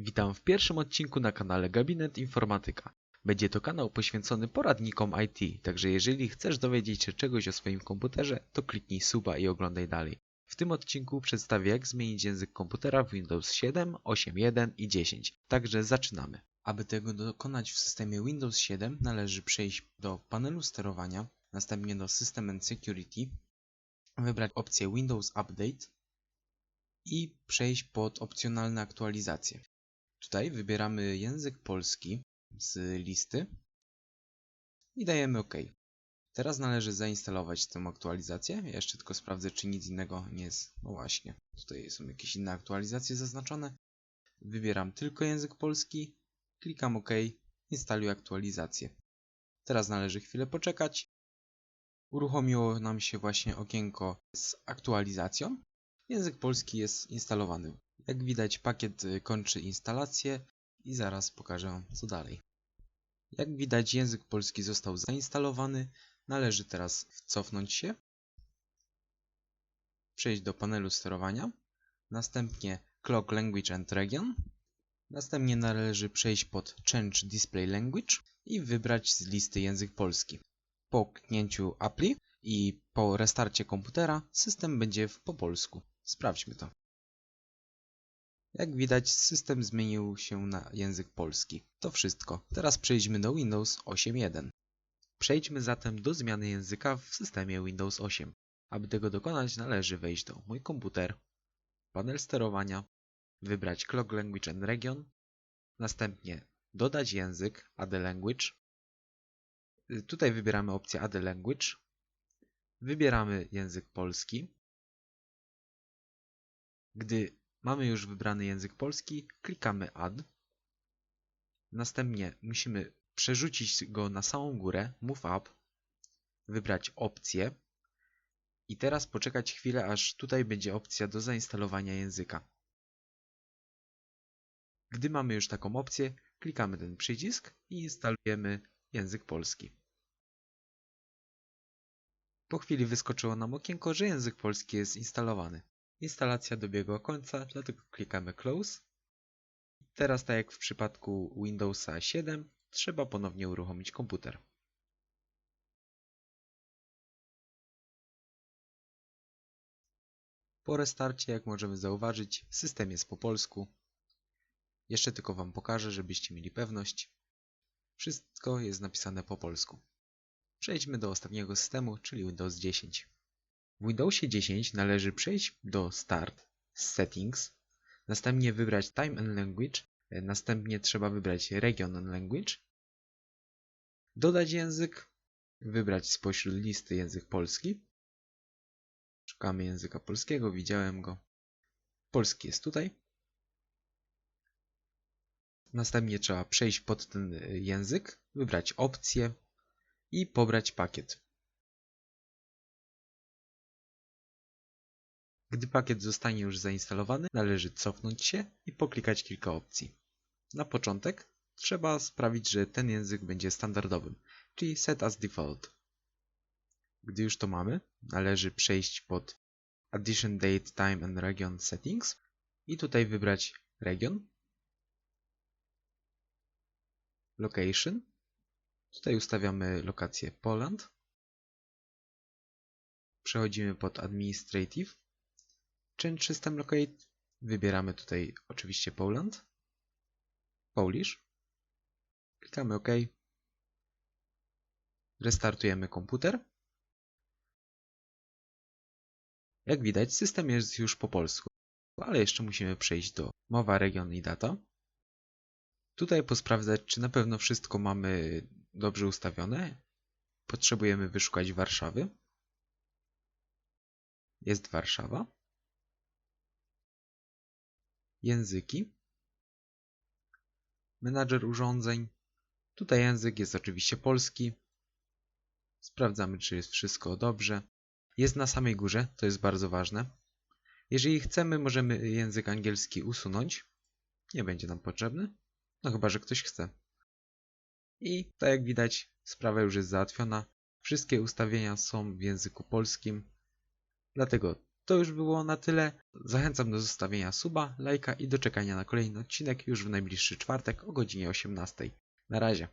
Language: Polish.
Witam w pierwszym odcinku na kanale Gabinet Informatyka. Będzie to kanał poświęcony poradnikom IT, także jeżeli chcesz dowiedzieć się czegoś o swoim komputerze, to kliknij suba i oglądaj dalej. W tym odcinku przedstawię jak zmienić język komputera w Windows 7, 8.1 i 10. Także zaczynamy. Aby tego dokonać w systemie Windows 7 należy przejść do panelu sterowania, następnie do System and Security, wybrać opcję Windows Update i przejść pod opcjonalne aktualizacje. Tutaj wybieramy język polski z listy i dajemy OK. Teraz należy zainstalować tę aktualizację. Ja jeszcze tylko sprawdzę, czy nic innego nie jest. No właśnie, tutaj są jakieś inne aktualizacje zaznaczone. Wybieram tylko język polski, klikam OK, instaluj aktualizację. Teraz należy chwilę poczekać. Uruchomiło nam się właśnie okienko z aktualizacją. Język polski jest instalowany. Jak widać pakiet y, kończy instalację i zaraz pokażę co dalej. Jak widać język polski został zainstalowany. Należy teraz cofnąć się, przejść do panelu sterowania, następnie Clock Language and Region, następnie należy przejść pod Change Display Language i wybrać z listy język polski. Po kliknięciu Apply i po restarcie komputera system będzie w po polsku. Sprawdźmy to. Jak widać system zmienił się na język polski. To wszystko. Teraz przejdźmy do Windows 8.1. Przejdźmy zatem do zmiany języka w systemie Windows 8. Aby tego dokonać należy wejść do Mój komputer, panel sterowania, wybrać Clock Language and Region, następnie dodać język Add Language. Tutaj wybieramy opcję Add Language. Wybieramy język polski. Gdy mamy już wybrany język polski, klikamy Add. Następnie musimy przerzucić go na samą górę, Move Up, wybrać opcję i teraz poczekać chwilę, aż tutaj będzie opcja do zainstalowania języka. Gdy mamy już taką opcję, klikamy ten przycisk i instalujemy język polski. Po chwili wyskoczyło nam okienko, że język polski jest instalowany. Instalacja dobiegła końca, dlatego klikamy Close. Teraz tak jak w przypadku Windowsa 7, trzeba ponownie uruchomić komputer. Po restarcie, jak możemy zauważyć, system jest po polsku. Jeszcze tylko Wam pokażę, żebyście mieli pewność. Wszystko jest napisane po polsku. Przejdźmy do ostatniego systemu, czyli Windows 10. W Windowsie 10 należy przejść do Start, Settings, następnie wybrać Time and Language, następnie trzeba wybrać Region and Language, dodać język, wybrać spośród listy język polski. Szukamy języka polskiego, widziałem go. Polski jest tutaj. Następnie trzeba przejść pod ten język, wybrać opcję i pobrać pakiet. Gdy pakiet zostanie już zainstalowany, należy cofnąć się i poklikać kilka opcji. Na początek trzeba sprawić, że ten język będzie standardowym, czyli Set as Default. Gdy już to mamy, należy przejść pod Addition Date, Time and Region Settings i tutaj wybrać region, Location, tutaj ustawiamy lokację Poland, przechodzimy pod Administrative, Change System Locate, wybieramy tutaj oczywiście Poland, Polish, klikamy OK, restartujemy komputer. Jak widać system jest już po polsku, ale jeszcze musimy przejść do mowa, region i data. Tutaj posprawdzać, czy na pewno wszystko mamy dobrze ustawione. Potrzebujemy wyszukać Warszawy. Jest Warszawa. Języki. Menadżer urządzeń. Tutaj język jest oczywiście polski. Sprawdzamy, czy jest wszystko dobrze. Jest na samej górze, to jest bardzo ważne. Jeżeli chcemy, możemy język angielski usunąć. Nie będzie nam potrzebny. No chyba, że ktoś chce. I tak jak widać, sprawa już jest załatwiona. Wszystkie ustawienia są w języku polskim. Dlatego To już było na tyle. Zachęcam do zostawienia suba, lajka i do czekania na kolejny odcinek już w najbliższy czwartek o godzinie 18. Na razie.